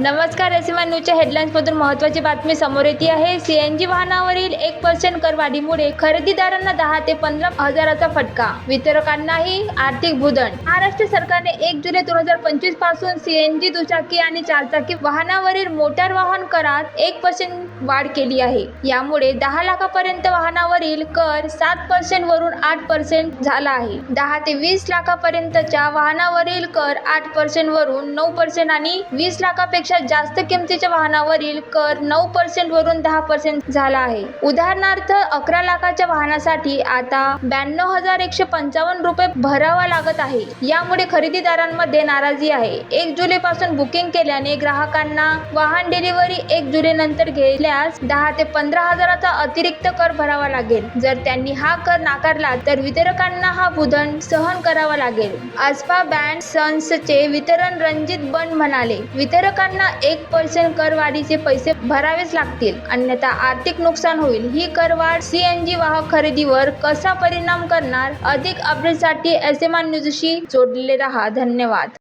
नमस्कार एसीमा न्यूजच्या हेडलाईन्समधून महत्त्वाची बातमी समोर येते आहे. सी एन जी वाहनावरील एक पर्सेंट करवाढीमुळे खरेदीदारांना दहा ते पंधरा हजाराचा फटका. वितरकांनाही आर्थिक भूदंड महाराष्ट्र सरकारने एक जुलै दोन हजार पंचवीसपासून जी दुचाकी आणि चारचाकी वाहनावरील मोटार वाहन करात एक पर्सेंट वाढ केली आहे. यामुळे दहा लाखापर्यंत वाहनावरील कर सात पर्सेंट वरून आठ पर्सेंट झाला आहे. दहा ते वीस लाखापर्यंतच्या वाहनावरील कर आठ पर्सेंट वरून नऊ पर्सेंट आणि वीस लाखापेक्षा जास्त किमतीच्या वाहनावरील कर नऊ पर्सेंट वरून दहा पर्सेंट झाला आहे. उदाहरणार्थ अकरा लाखाच्या वाहनासाठी आता ब्याण्णव हजार एकशे पंचावन्न रुपये भरावा लागत आहे. यामुळे खरेदीदारांमध्ये नाराजी आहे. एक जुलै पासून बुकिंग केल्याने ग्राहकांना वाहन डिलिव्हरी एक जुलै नंतर घेतल्यास दहा ते पंधरा हजाराचा अतिरिक्त कर भरावा लागेल. जर त्यांनी हा कर नाकारला तर वितरकांना हा बुधन सहन करावा लागेल. आस्पा बँड सन्सचे वितरण रणजित बन म्हणाले. वितरकांना एक पर्सेंट करवाढीचे पैसे भरावेच लागतील. अन्यथा आर्थिक नुकसान होईल. ही करवाढ सीएनजी वाहक खरेदीवर कसा परिणाम करणार? अधिक अपडेटसाठी एस एम आर न्यूजशी जोडलेले रहा. धन्यवाद.